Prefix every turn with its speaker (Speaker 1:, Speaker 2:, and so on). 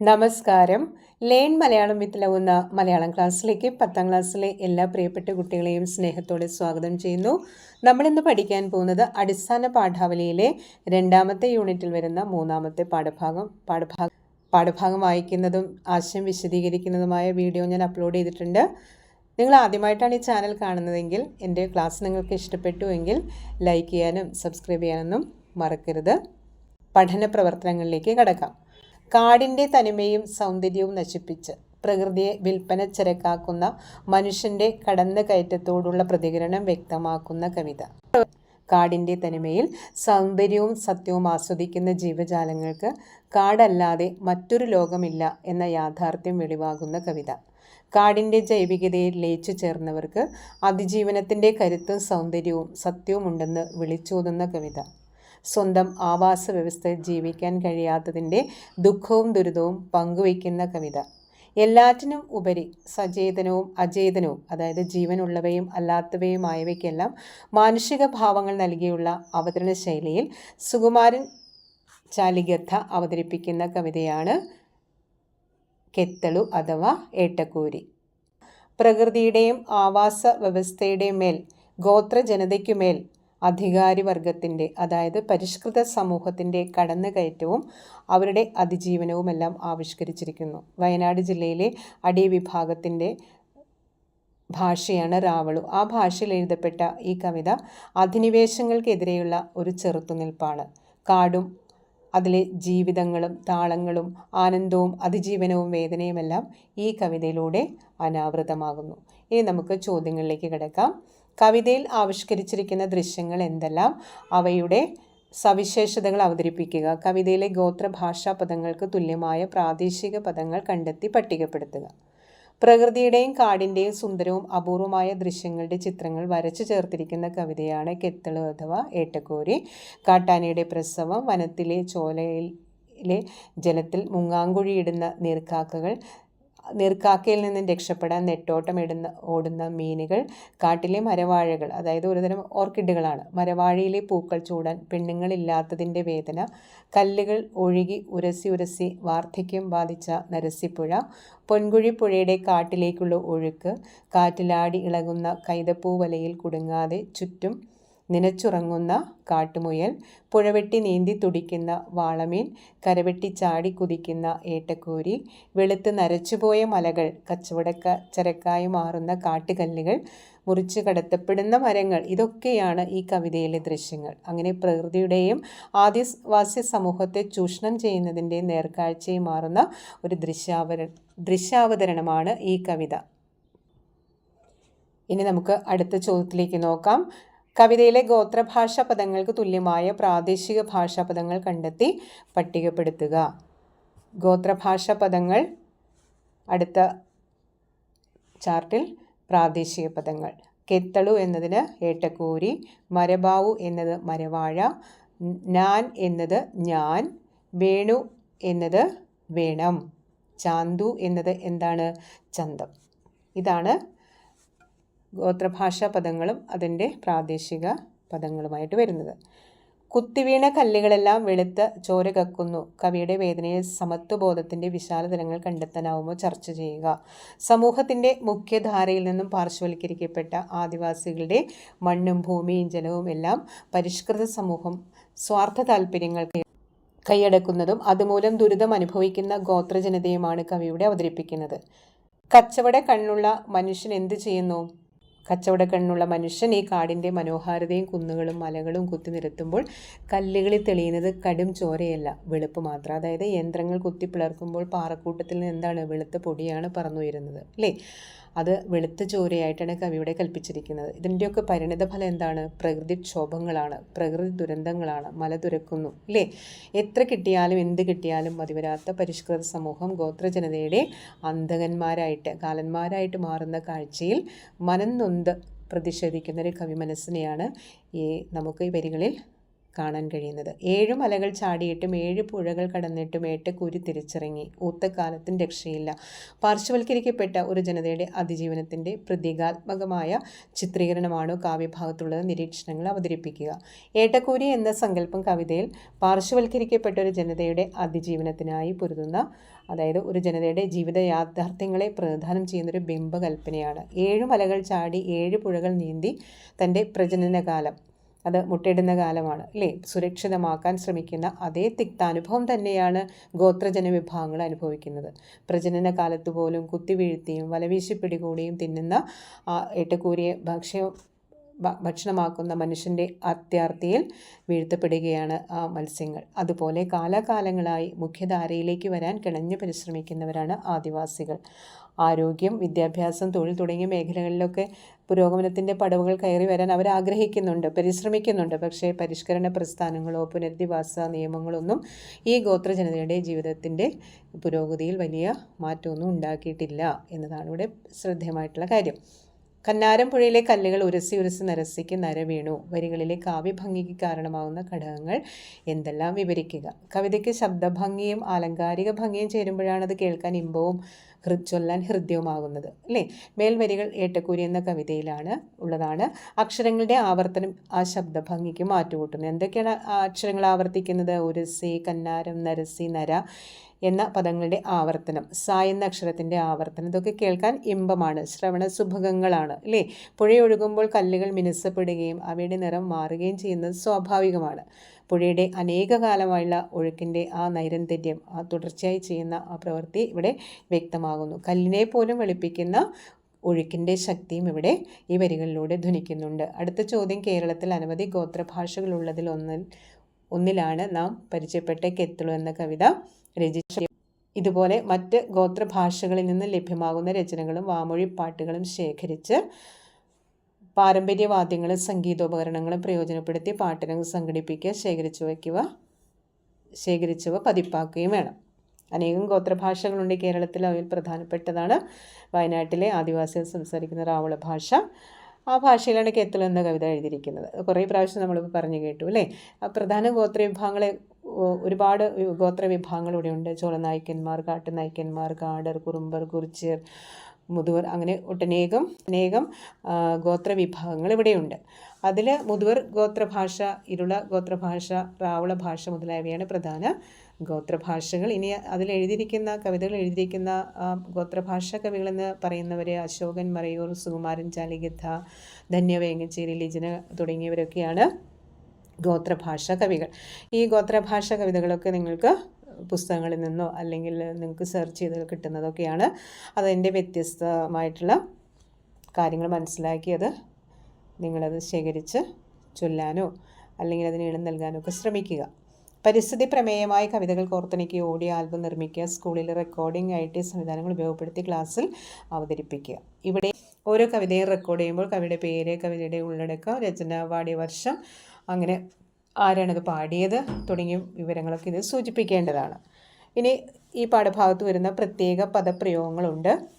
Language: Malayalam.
Speaker 1: നമസ്കാരം. ലേൺ മലയാളം വിത്ത് ലവ് എന്ന മലയാളം ക്ലാസ്സിലേക്ക് പത്താം ക്ലാസ്സിലെ എല്ലാ പ്രിയപ്പെട്ട കുട്ടികളെയും സ്നേഹത്തോടെ സ്വാഗതം ചെയ്യുന്നു. നമ്മളിന്ന് പഠിക്കാൻ പോകുന്നത് അടിസ്ഥാന പാഠാവലിയിലെ രണ്ടാമത്തെ യൂണിറ്റിൽ വരുന്ന മൂന്നാമത്തെ പാഠഭാഗം പാഠഭാഗം പാഠഭാഗം വായിക്കുന്നതും ആശയം വിശദീകരിക്കുന്നതുമായ വീഡിയോ ഞാൻ അപ്ലോഡ് ചെയ്തിട്ടുണ്ട്. നിങ്ങൾ ആദ്യമായിട്ടാണ് ഈ ചാനൽ കാണുന്നതെങ്കിൽ എന്റെ ക്ലാസ് നിങ്ങൾക്ക് ഇഷ്ടപ്പെട്ടു എങ്കിൽ ലൈക്ക് ചെയ്യാനും സബ്സ്ക്രൈബ് ചെയ്യാനൊന്നും മറക്കരുത്. പഠന പ്രവർത്തനങ്ങളിലേക്ക് കടക്കാം. കാടിന്റെ തനിമയും സൗന്ദര്യവും നശിപ്പിച്ച് പ്രകൃതിയെ വിൽപ്പന ചരക്കാക്കുന്ന മനുഷ്യന്റെ കടന്നു കയറ്റത്തോടുള്ള പ്രതികരണം വ്യക്തമാക്കുന്ന കവിത. കാടിന്റെ തനിമയിൽ സൗന്ദര്യവും സത്യവും ആസ്വദിക്കുന്ന ജീവജാലങ്ങൾക്ക് കാടല്ലാതെ മറ്റൊരു ലോകമില്ല എന്ന യാഥാർത്ഥ്യം വെളിവാകുന്ന കവിത. കാടിന്റെ ജൈവികതയിൽ ലയിച്ചു ചേർന്നവർക്ക് അതിജീവനത്തിന്റെ കരുത്തും സൗന്ദര്യവും സത്യവും ഉണ്ടെന്ന് വിളിച്ചോതുന്ന കവിത. സ്വന്തം ആവാസ വ്യവസ്ഥയിൽ ജീവിക്കാൻ കഴിയാത്തതിന്റെ ദുഃഖവും ദുരിതവും പങ്കുവയ്ക്കുന്ന കവിത. എല്ലാറ്റിനും ഉപരി സചേതനവും അചേതനവും അതായത് ജീവനുള്ളവയും അല്ലാത്തവയുമായവയ്ക്കെല്ലാം മാനുഷിക ഭാവങ്ങൾ നൽകിയുള്ള അവതരണ ശൈലിയിൽ സുകുമാരൻ ചാലികഥ അവതരിപ്പിക്കുന്ന കവിതയാണ് കെത്തളു അഥവാ ഏട്ടക്കൂരി. പ്രകൃതിയുടെയും ആവാസ വ്യവസ്ഥയുടെയും മേൽ ഗോത്ര ജനതയ്ക്കുമേൽ അധികാരിവർഗത്തിന്റെ അതായത് പരിഷ്കൃത സമൂഹത്തിന്റെ കടന്നുകയറ്റവും അവരുടെ അതിജീവനവുമെല്ലാം ആവിഷ്കരിച്ചിരിക്കുന്നു. വയനാട് ജില്ലയിലെ അടി വിഭാഗത്തിന്റെ ഭാഷയാണ് റാവളു ആ ഭാഷയിൽ എഴുതപ്പെട്ട ഈ കവിത അധിനിവേശങ്ങൾക്കെതിരെയുള്ള ഒരു ചെറുത്തുനിൽപ്പാണ്. കാടും അതിലെ ജീവിതങ്ങളും താളങ്ങളും ആനന്ദവും അതിജീവനവും വേദനയുമെല്ലാം ഈ കവിതയിലൂടെ അനാവൃതമാകുന്നു. ഇനി നമുക്ക് ചോദ്യങ്ങളിലേക്ക് കിടക്കാം. കവിതയിൽ ആവിഷ്കരിച്ചിരിക്കുന്ന ദൃശ്യങ്ങൾ എന്തെല്ലാം? അവയുടെ സവിശേഷതകൾ അവതരിപ്പിക്കുക. കവിതയിലെ ഗോത്രഭാഷാ പദങ്ങൾക്ക് തുല്യമായ പ്രാദേശിക പദങ്ങൾ കണ്ടെത്തി പട്ടികപ്പെടുത്തുക. പ്രകൃതിയുടെയും കാടിന്റെയും സുന്ദരവും അപൂർവമായ ദൃശ്യങ്ങളുടെ ചിത്രങ്ങൾ വരച്ചു ചേർത്തിരിക്കുന്ന കവിതയാണ് കെത്തൾ അഥവാ ഏട്ടക്കോരി. കാട്ടാനയുടെ പ്രസവം വനത്തിലെ ചോലയിലെ ജലത്തിൽ മുങ്ങാങ്കുഴിയിടുന്ന നീർക്കാക്കകൾ നീർക്കാക്കയിൽ നിന്നും രക്ഷപ്പെടാൻ നെട്ടോട്ടം ഇടുന്ന ഓടുന്ന മീനുകൾ കാട്ടിലെ മരവാഴകൾ അതായത് ഒരുതരം ഓർക്കിഡുകളാണ്. മരവാഴയിലെ പൂക്കൾ ചൂടാൻ പെണ്ണുങ്ങളില്ലാത്തതിന്റെ വേദന കല്ലുകൾ ഒഴുകി ഉരസി ഉരസി വാർദ്ധക്യം ബാധിച്ച നരസിപ്പുഴ പൊൻകുഴി പുഴയുടെ കാട്ടിലേക്കുള്ള ഒഴുക്ക് കാറ്റിലാടി ഇളകുന്ന കൈതപ്പൂ വലയിൽ കുടുങ്ങാതെ ചുറ്റും നിനച്ചുറങ്ങുന്ന കാട്ടുമുയൽ പുഴവെട്ടി നീന്തി തുടിക്കുന്ന വാളമീൻ കരവെട്ടി ചാടി കുതിക്കുന്ന ഏട്ടക്കൂരി വെളുത്ത് നരച്ചുപോയ മലകൾ കച്ചവടക്ക ചരക്കായി മാറുന്ന കാട്ടുകല്ലുകൾ മുറിച്ച് കടത്തപ്പെടുന്ന മരങ്ങൾ ഇതൊക്കെയാണ് ഈ കവിതയിലെ ദൃശ്യങ്ങൾ. അങ്ങനെ പ്രകൃതിയുടെയും ആദിവാസി സമൂഹത്തെ ചൂഷണം ചെയ്യുന്നതിന്റെ നേർക്കാഴ്ചയും മാറുന്ന ഒരു ദൃശ്യാവര ദൃശ്യാവതരണമാണ് ഈ കവിത. ഇനി നമുക്ക് അടുത്ത ചോദ്യത്തിലേക്ക് നോക്കാം. കവിതയിലെ ഗോത്രഭാഷാ പദങ്ങൾക്ക് തുല്യമായ പ്രാദേശിക ഭാഷാ പദങ്ങൾ കണ്ടെത്തി പട്ടികപ്പെടുത്തുക. ഗോത്രഭാഷാ പദങ്ങൾ അടുത്ത ചാർട്ടിൽ പ്രാദേശിക പദങ്ങൾ. കെത്തളു എന്നതിന് ഏട്ടക്കൂരി മരബാവു എന്നത് മരവാഴ നാൻ എന്നത് ഞാൻ വേണു എന്നത് വേണം. ചാന്തു എന്നത് എന്താണ്? ചന്തം. ഇതാണ് ഗോത്രഭാഷാ പദങ്ങളും അതിന്റെ പ്രാദേശിക പദങ്ങളുമായിട്ട് വരുന്നത്. കുത്തിവീണ കല്ലുകളെല്ലാം വെളുത്ത് ചോര കക്കുന്നു. കവിയുടെ വേദനയെ സമത്വബോധത്തിന്റെ വിശാലതലങ്ങൾ കണ്ടെത്താനാവുമോ ചർച്ച ചെയ്യുക. സമൂഹത്തിന്റെ മുഖ്യധാരയിൽ നിന്നും പാർശ്വവൽക്കരിക്കപ്പെട്ട ആദിവാസികളുടെ മണ്ണും ഭൂമിയും ജലവും എല്ലാം പരിഷ്കൃത സമൂഹം സ്വാർത്ഥ താല്പര്യങ്ങൾക്ക് കൈയടക്കുന്നതും അതുമൂലം ദുരിതം അനുഭവിക്കുന്ന ഗോത്രജനതയുമാണ് കവിയുടെ അവതരിപ്പിക്കുന്നത്. കച്ചവട കണ്ണുള്ള മനുഷ്യൻ എന്തു ചെയ്യുന്നു? കച്ചവടക്കണ്ണുള്ള മനുഷ്യൻ ഈ കാടിന്റെ മനോഹാരിതയും കുന്നുകളും മലകളും കുത്തി നിരത്തുമ്പോൾ കല്ലുകളിൽ തെളിയുന്നത് കടും ചോരയല്ല വെളുപ്പ് മാത്രം. അതായത് യന്ത്രങ്ങൾ കുത്തി പിളർക്കുമ്പോൾ പാറക്കൂട്ടത്തിൽ നിന്ന് എന്താണ് വെളുത്ത പൊടിയാണ് പറന്നുയരുന്നത് അല്ലേ? അത് വെളുത്ത ചോരയായിട്ടാണ് കവിയുടെ കൽപ്പിച്ചിരിക്കുന്നത്. ഇതിന്റെയൊക്കെ പരിണിത ഫലം എന്താണ്? പ്രകൃതിക്ഷോഭങ്ങളാണ് പ്രകൃതി ദുരന്തങ്ങളാണ്. മല തുരക്കുന്നു. അല്ലേ എത്ര കിട്ടിയാലും എന്ത് കിട്ടിയാലും മതിവരാത്ത പരിഷ്കൃത സമൂഹം ഗോത്രജനതയുടെ അന്ധകന്മാരായിട്ട് കാലന്മാരായിട്ട് മാറുന്ന കാഴ്ചയിൽ മനം നൊന്ത് പ്രതിഷേധിക്കുന്ന ഒരു കവി മനസ്സിനെയാണ് ഈ നമുക്ക് ഈ വരികളിൽ കാണാൻ കഴിയുന്നത്. ഏഴു മലകൾ ചാടിയിട്ടും ഏഴ് പുഴകൾ കടന്നിട്ടും ഏട്ടക്കൂരി തിരിച്ചിറങ്ങി. ഊത്തക്കാലത്തിന് രക്ഷയില്ല. പാർശ്വവൽക്കരിക്കപ്പെട്ട ഒരു ജനതയുടെ അതിജീവനത്തിന്റെ പ്രതീകാത്മകമായ ചിത്രീകരണമാണ് കാവ്യഭാഗത്തുള്ളത്. നിരീക്ഷണങ്ങൾ അവതരിപ്പിക്കുക. ഏട്ടക്കൂരി എന്ന സങ്കല്പം കവിതയിൽ പാർശ്വവൽക്കരിക്കപ്പെട്ട ഒരു ജനതയുടെ അതിജീവനത്തിനായി പൊരുതുന്ന അതായത് ഒരു ജനതയുടെ ജീവിത യാഥാർത്ഥ്യങ്ങളെ പ്രതിദാനം ചെയ്യുന്നൊരു ബിംബകൽപ്പനയാണ്. ഏഴ് മലകൾ ചാടി ഏഴ് പുഴകൾ നീന്തി തന്റെ പ്രജനനകാലം അത് മുട്ടയിടുന്ന കാലമാണ്. അല്ലേ സുരക്ഷിതമാക്കാൻ ശ്രമിക്കുന്ന അതേ തിക്താനുഭവം തന്നെയാണ് ഗോത്രജന വിഭാഗങ്ങൾ അനുഭവിക്കുന്നത്. പ്രജനന കാലത്ത് പോലും കുത്തിവീഴ്ത്തിയും വലവീശി പിടികൂടിയും തിന്നുന്ന ആ ഏട്ടക്കൂരിയെ ഭക്ഷ്യ ഭക്ഷണമാക്കുന്ന മനുഷ്യന്റെ അത്യാർത്തിയിൽ വീഴ്ത്തപ്പെടുകയാണ് ആ മത്സ്യങ്ങൾ. അതുപോലെ കാലാകാലങ്ങളായി മുഖ്യധാരയിലേക്ക് വരാൻ കിണഞ്ഞു പരിശ്രമിക്കുന്നവരാണ് ആദിവാസികൾ. ആരോഗ്യം വിദ്യാഭ്യാസം തൊഴിൽ തുടങ്ങിയ മേഖലകളിലൊക്കെ പുരോഗമനത്തിന്റെ പടവുകൾ കയറി വരാൻ അവർ ആഗ്രഹിക്കുന്നുണ്ട് പരിശ്രമിക്കുന്നുണ്ട്. പക്ഷേ പരിഷ്കരണ പ്രസ്ഥാനങ്ങളോ പുനരധിവാസ നിയമങ്ങളൊന്നും ഈ ഗോത്ര ജനതയുടെ ജീവിതത്തിന്റെ പുരോഗതിയിൽ വലിയ മാറ്റമൊന്നും ഉണ്ടാക്കിയിട്ടില്ല എന്നതാണ് ഇവിടെ ശ്രദ്ധേയമായിട്ടുള്ള കാര്യം. കന്നാരം പുഴയിലെ കല്ലുകൾ ഉരസി ഉരസി നരസിക്ക് നരവീണു വരികളിലെ കാവ്യഭംഗിക്ക് കാരണമാകുന്ന ഘടകങ്ങൾ എന്തെല്ലാം വിവരിക്കുക? കവിതയ്ക്ക് ശബ്ദഭംഗിയും ആലങ്കാരിക ഭംഗിയും ചേരുമ്പോഴാണ് അത് കേൾക്കാൻ ഇമ്പവും ചൊല്ലാൻ ഹൃദ്യവുമാകുന്നത് അല്ലേ? മേൽവരികൾ ഏട്ടക്കൂരി എന്ന കവിതയിലാണ് ഉള്ളതാണ്. അക്ഷരങ്ങളുടെ ആവർത്തനം ആ ശബ്ദഭംഗിക്ക് മാറ്റുകൂട്ടുന്നത് എന്തൊക്കെയാണ് അക്ഷരങ്ങൾ ആവർത്തിക്കുന്നത്? ഉരസി കന്നാരം നരസി നര എന്ന പദങ്ങളുടെ ആവർത്തനം. സ എന്ന അക്ഷരത്തിന്റെ ആവർത്തനം. ഇതൊക്കെ കേൾക്കാൻ ഇമ്പമാണ്. ശ്രവണ സുഭഗങ്ങളാണ് അല്ലേ? പുഴയൊഴുകുമ്പോൾ കല്ലുകൾ മിനുസപ്പെടുകയും അവയുടെ നിറം മാറുകയും ചെയ്യുന്നത് സ്വാഭാവികമാണ്. പുഴയുടെ അനേക കാലമായുള്ള ഒഴുക്കിന്റെ ആ നൈരന്തര്യം ആ തുടർച്ചയായി ചെയ്യുന്ന ആ പ്രവൃത്തി ഇവിടെ വ്യക്തമാകുന്നു. കല്ലിനെ പോലും വെളുപ്പിക്കുന്ന ഒഴുക്കിന്റെ ശക്തിയും ഇവിടെ ഈ വരികളിലൂടെ ധ്വനിക്കുന്നുണ്ട്. അടുത്ത ചോദ്യം കേരളത്തിൽ അനവധി ഗോത്രഭാഷകളുള്ളതിൽ ഒന്നിൽ ഒന്നിലാണ് നാം പരിചയപ്പെട്ട കെത്തുളു എന്ന കവിത. രചിച്ച ഇതുപോലെ മറ്റ് ഗോത്രഭാഷകളിൽ നിന്ന് ലഭ്യമാകുന്ന രചനകളും വാമൊഴി പാട്ടുകളും ശേഖരിച്ച് പാരമ്പര്യവാദ്യങ്ങളും സംഗീതോപകരണങ്ങളും പ്രയോജനപ്പെടുത്തി പാട്ടിനങ്ങൾ സംഘടിപ്പിക്കുക ശേഖരിച്ചു വയ്ക്കുക ശേഖരിച്ചവ പതിപ്പാക്കുകയും വേണം. അനേകം ഗോത്രഭാഷകളുണ്ട് കേരളത്തിൽ. അവയിൽ പ്രധാനപ്പെട്ടതാണ് വയനാട്ടിലെ ആദിവാസികൾ സംസാരിക്കുന്ന റാവള ഭാഷ. ആ ഭാഷയിലാണ് കെത്തൽ എന്ന കവിത എഴുതിയിരിക്കുന്നത്. കുറേ പ്രാവശ്യം നമ്മളിപ്പോൾ പറഞ്ഞു കേട്ടു അല്ലേ? പ്രധാന ഗോത്ര വിഭാഗങ്ങളെ ഒരുപാട് ഗോത്ര വിഭാഗങ്ങൾ ഇവിടെയുണ്ട് ചോളനായ്ക്കന്മാർ കാട്ടുനായ്ക്കന്മാർ കാടർ കുറുമ്പർ കുറിച്യർ മുതുവർ അങ്ങനെ ഒട്ടനേകം അനേകം ഗോത്ര വിഭാഗങ്ങൾ ഇവിടെയുണ്ട് അതിൽ മുതുവർ ഗോത്രഭാഷ ഇരുള ഗോത്രഭാഷ റാവള ഭാഷ മുതലായവയാണ് പ്രധാന ഗോത്രഭാഷകൾ. ഇനി അതിൽ എഴുതിയിരിക്കുന്ന കവിതകൾ എഴുതിയിരിക്കുന്ന ഗോത്രഭാഷ കവികളെന്ന് പറയുന്നവർ അശോകൻ മറയൂർ സുകുമാരൻ ചാലിഗിദ്ധ ധന്യവേങ്ങച്ചേരി ലിജന തുടങ്ങിയവരൊക്കെയാണ്. ഗോത്രഭാഷ കവികൾ ഈ ഗോത്രഭാഷ കവിതകളൊക്കെ നിങ്ങൾക്ക് പുസ്തകങ്ങളിൽ നിന്നോ അല്ലെങ്കിൽ നിങ്ങൾക്ക് സെർച്ച് ചെയ്ത് കിട്ടുന്നതൊക്കെയാണ് അതിന്റെ വ്യത്യസ്തമായിട്ടുള്ള കാര്യങ്ങൾ മനസ്സിലാക്കിയത്. നിങ്ങളത് ശേഖരിച്ച് ചൊല്ലാനോ അല്ലെങ്കിൽ അതിന് ഇടം നൽകാനോ ഒക്കെ ശ്രമിക്കുക. പരിസ്ഥിതി പ്രമേയമായ കവിതകൾ കോർത്തിണക്കി ഓഡിയോ ആൽബം നിർമ്മിക്കുക സ്കൂളിൽ റെക്കോർഡിംഗ് ഐ ടി സംവിധാനങ്ങൾ ഉപയോഗപ്പെടുത്തി ക്ലാസ്സിൽ അവതരിപ്പിക്കുക. ഇവിടെ ഓരോ കവിതയും റെക്കോർഡ് ചെയ്യുമ്പോൾ കവിയുടെ പേര് കവിതയുടെ ഉള്ളടക്കം രചന വാടിയ വർഷം അങ്ങനെ ആരാണത് പാടിയത് തുടങ്ങിയ വിവരങ്ങളൊക്കെ ഇത് സൂചിപ്പിക്കേണ്ടതാണ്. ഇനി ഈ പാഠഭാഗത്ത് വരുന്ന പ്രത്യേക പദപ്രയോഗങ്ങളുണ്ട്.